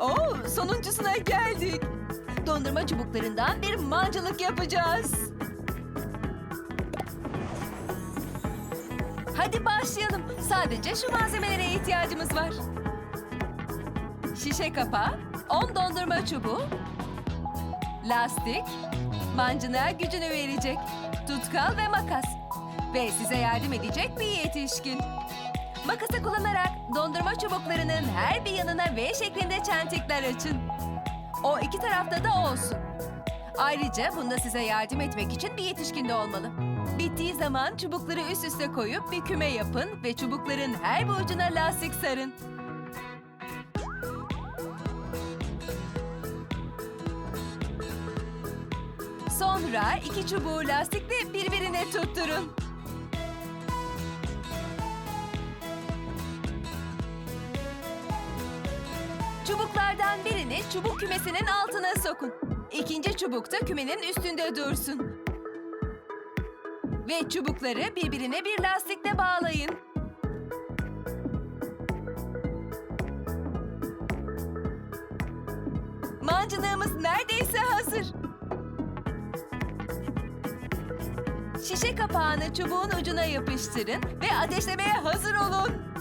Oo, sonuncusuna geldik. Dondurma çubuklarından bir mancılık yapacağız. Hadi başlayalım. Sadece şu malzemelere ihtiyacımız var. Şişe kapağı, 10 dondurma çubuğu, lastik, mancınığa gücünü verecek, tutkal ve makas. Ve size yardım edecek bir yetişkin. Makası kullanarak dondurma çubuklarının her bir yanına V şeklinde çentikler açın. O iki tarafta da olsun. Ayrıca bunda size yardım etmek için bir yetişkin de olmalı. Bittiği zaman çubukları üst üste koyup bir küme yapın ve çubukların her bir ucuna lastik sarın. Sonra iki çubuğu lastikle birbirine tutturun. Çubuklardan birini çubuk kümesinin altına sokun. İkinci çubuk da kümenin üstünde dursun. Ve çubukları birbirine bir lastikle bağlayın. Mancınığımız neredeyse hazır. Şişe kapağını çubuğun ucuna yapıştırın ve ateşlemeye hazır olun.